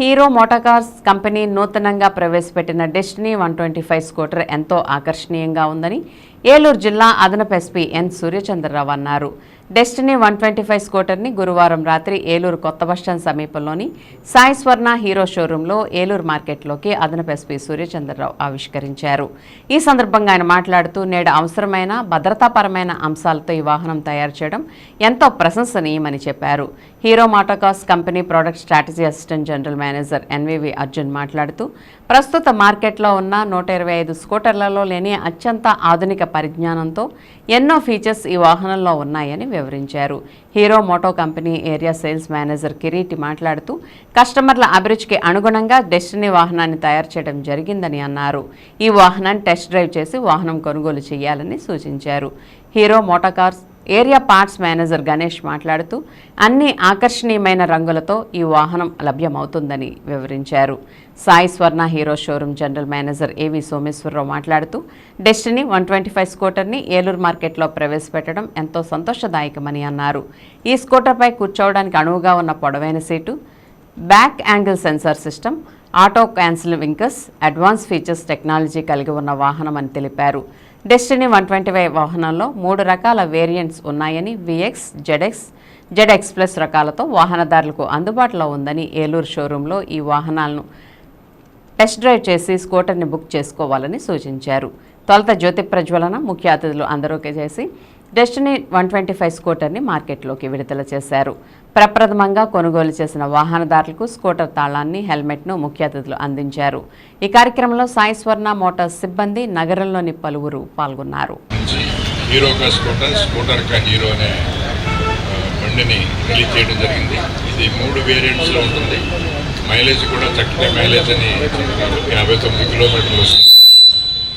Hero మోటార్కార్స్ company నూతనంగా ప్రవేశపెట్టిన Destini one twenty five scooter ఎంతో ఆకర్షణీయంగా ఉందని ఏలూరు జిల్లా అదనపు ఎస్పీ ఎన్ సూర్యచంద్రరావు అన్నారు. డెస్టినీ వన్ ట్వంటీ ఫైవ్ స్కూటర్ని గురువారం రాత్రి ఏలూరు కొత్త బస్టాండ్ సమీపంలోని సాయి స్వర్ణ హీరో షోరూంలో ఏలూరు మార్కెట్లోకి అదనపు ఎస్పీ సూర్యచంద్రరావు ఆవిష్కరించారు. ఈ సందర్భంగా ఆయన మాట్లాడుతూ నేడు అవసరమైన భద్రతాపరమైన అంశాలతో ఈ వాహనం తయారు చేయడం ఎంతో ప్రశంసనీయమని చెప్పారు. Hero MotoCorp company product strategy assistant general manager NVV Arjun మాట్లాడుతూ ప్రస్తుత మార్కెట్లో ఉన్న నూట ఇరవై ఐదు స్కూటర్లలో లేని అత్యంత ఆధునిక పరిజ్ఞానంతో ఎన్నో ఫీచర్స్ ఈ వాహనంలో ఉన్నాయని వివరించారు. Hero Moto company area sales manager Kiriti మాట్లాడుతూ కస్టమర్ల అభిరుచికి అనుగుణంగా డెస్టినీ వాహనాన్ని తయారు చేయడం జరిగిందని అన్నారు. ఈ వాహనాన్ని టెస్ట్ డ్రైవ్ చేసి వాహనం కొనుగోలు చేయాలని సూచించారు. Hero MotoCorp area parts manager Ganesh మాట్లాడుతూ అన్ని ఆకర్షణీయమైన రంగులతో ఈ వాహనం లభ్యమవుతుందని వివరించారు. Sai Swarna Hero showroom general manager AV Someswararao మాట్లాడుతూ డెస్టినీ వన్ ట్వంటీ ఫైవ్ స్కూటర్ని ఏలూరు మార్కెట్లో ప్రవేశపెట్టడం ఎంతో సంతోషదాయకమని అన్నారు. ఈ స్కూటర్పై కూర్చోవడానికి అనువుగా ఉన్న పొడవైన seat back angle sensor system auto cancel winkers advance features technology కలిగి ఉన్న వాహనం అని తెలిపారు. డెస్టినీ వన్ ట్వంటీ ఫైవ్ వాహనంలో మూడు రకాల వేరియంట్స్ ఉన్నాయని విఎక్స్ జెడ్ఎక్స్ జెడ్ఎక్స్ ప్లస్ రకాలతో వాహనదారులకు అందుబాటులో ఉందని ఏలూరు షోరూంలో ఈ వాహనాలను టెస్ట్ డ్రైవ్ చేసి స్కూటర్ని బుక్ చేసుకోవాలని సూచించారు. తొలత జ్యోతి ప్రజ్వలన ముఖ్య అతిథులు అందరూ చేసి డెస్టినీ వన్ ట్వంటీ ఫైవ్ స్కూటర్ని మార్కెట్లోకి విడుదల చేశారు. ప్రప్రథమంగా కొనుగోలు చేసిన వాహనదారులకు స్కూటర్ తాళాన్ని హెల్మెట్ను ముఖ్య అతిథులు అందించారు. ఈ కార్యక్రమంలో సాయి స్వర్ణ మోటార్స్ సిబ్బంది నగరంలోని పలువురు పాల్గొన్నారు. నుంచి స్కూటర్ స్కూటర్ కా హీరో అనే బండిని రిలీజ్ చేయడం జరిగింది. ఇది మూడు వేరియంట్స్లో ఉంటుంది. మైలేజ్ కూడా చక్కగా మైలేజ్ అని యాభై తొమ్మిది కిలోమీటర్లు వస్తుంది.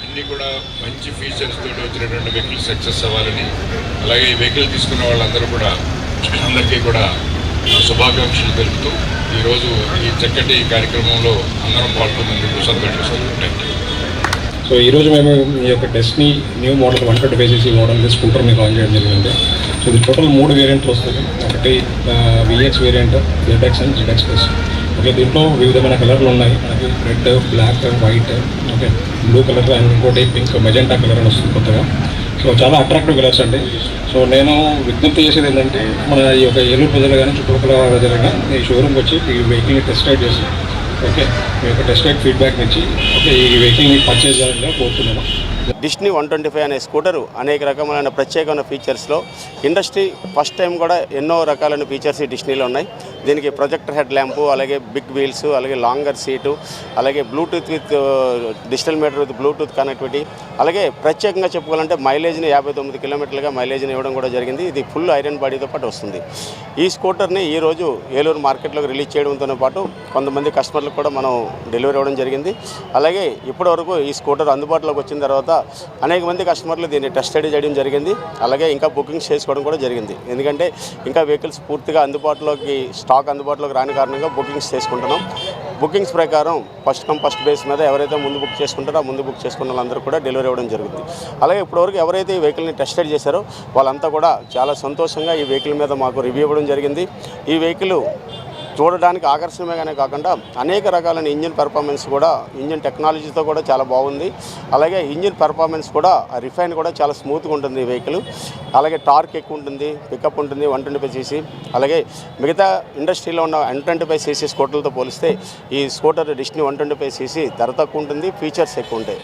అన్నీ కూడా మంచి తోటి వచ్చినటువంటి వెహికల్ సక్సెస్ అవ్వాలని అలాగే ఈ వెహికల్ తీసుకున్న వాళ్ళందరూ కూడా అందరికీ కూడా శుభాకాంక్షలు తెలుపుతూ ఈరోజు ఈ చక్కటి కార్యక్రమంలో అందరం పాల్గొన్నందుకు సంతోషిస్తున్నాం సో ఈరోజు మేము ఈ యొక్క Destini new model one twenty five CC model scooter మీకు ఆన్ చేయడం జరిగింది. సో ఇది టోటల్ మూడు వేరియంట్లు వస్తుంది. ఒకటి VX variant ZX and ZX plus okay దీంట్లో వివిధమైన కలర్లు ఉన్నాయి. మనకి red black white blue colour and ఇంకోటి పింక్ మెజెంటా కలర్ అని వస్తుంది కొత్తగా. సో చాలా అట్రాక్టివ్ కలర్స్ అండి. సో నేను విజ్ఞప్తి చేసేది ఏంటంటే మన ఈ యొక్క ఏలూరు ప్రజలు కానీ చుట్టుపక్కల ప్రజలు కానీ ఈ షోరూమ్కి వచ్చి ఈ వెహికల్ని టెస్ట్ రైడ్ చేసి ఓకే. మీ యొక్క టెస్ట్ రైడ్ ఫీడ్బ్యాక్ ఇచ్చి ఓకే ఈ వెహికల్ని పర్చేజ్ చేయాలని కోరుతున్నాను డిస్నీ వన్ ట్వంటీ ఫైవ్ అనే స్కూటరు అనేక రకమైన ప్రత్యేకమైన ఫీచర్స్లో ఇండస్ట్రీ ఫస్ట్ టైం కూడా ఎన్నో రకాలైన ఫీచర్స్ ఈ డిస్నీలో ఉన్నాయి. దీనికి ప్రొజెక్టర్ హెడ్ ల్యాంపు అలాగే బిగ్ వీల్స్ అలాగే లాంగర్ సీటు అలాగే Bluetooth with digital meter with Bluetooth connectivity అలాగే ప్రత్యేకంగా చెప్పుకోవాలంటే మైలేజ్ని యాభై తొమ్మిది కిలోమీటర్లుగా మైలేజ్ని ఇవ్వడం కూడా జరిగింది. ఇది ఫుల్ ఐరన్ బాడీతో పాటు వస్తుంది. ఈ స్కూటర్ని ఈరోజు ఏలూరు మార్కెట్లోకి రిలీజ్ చేయడంతో పాటు కొంతమంది కస్టమర్లకు కూడా మనం డెలివరీ ఇవ్వడం జరిగింది. అలాగే ఇప్పటివరకు ఈ స్కూటర్ అందుబాటులోకి వచ్చిన తర్వాత అనేక మంది కస్టమర్లు దీన్ని టెస్ట్ స్టడీ చేయడం జరిగింది. అలాగే ఇంకా బుకింగ్స్ చేసుకోవడం కూడా జరిగింది. ఎందుకంటే ఇంకా వెహికల్స్ పూర్తిగా అందుబాటులోకి స్టాక్ అందుబాటులోకి రాని కారణంగా బుకింగ్స్ చేసుకుంటున్నాం. బుకింగ్స్ ప్రకారం ఫస్ట్ కమ్ ఫస్ట్ బేస్ మీద ఎవరైతే ముందు బుక్ చేసుకుంటారో ఆ ముందు బుక్ చేసుకున్న వాళ్ళందరూ కూడా డెలివరీ ఇవ్వడం జరుగుతుంది అలాగే ఇప్పటివరకు ఎవరైతే ఈ వెహికల్ని టెస్ట్ రైడ్ చేశారో వాళ్ళంతా కూడా చాలా సంతోషంగా ఈ వెహికల్ మీద మాకు రివ్యూ ఇవ్వడం జరిగింది. ఈ వెహికల్ చూడడానికి ఆకర్షణీయమే కాకుండా అనేక రకాలైన ఇంజిన్ పెర్ఫార్మెన్స్ కూడా ఇంజిన్ టెక్నాలజీతో కూడా చాలా బాగుంది. అలాగే ఇంజిన్ పెర్ఫార్మెన్స్ కూడా రిఫైన్ కూడా చాలా స్మూత్గా ఉంటుంది ఈ వెహికల్ అలాగే టార్క్ ఎక్కువ ఉంటుంది పికప్ ఉంటుంది వన్ ట్వంటీ ఫైవ్ సీసీ అలాగే మిగతా ఇండస్ట్రీలో ఉన్న వన్ ట్వంటీ ఫైవ్ సీసీ స్కూటర్లతో పోలిస్తే ఈ scooter Destini one twenty five CC ధర తక్కువ ఉంటుంది ఫీచర్స్ ఎక్కువ ఉంటాయి.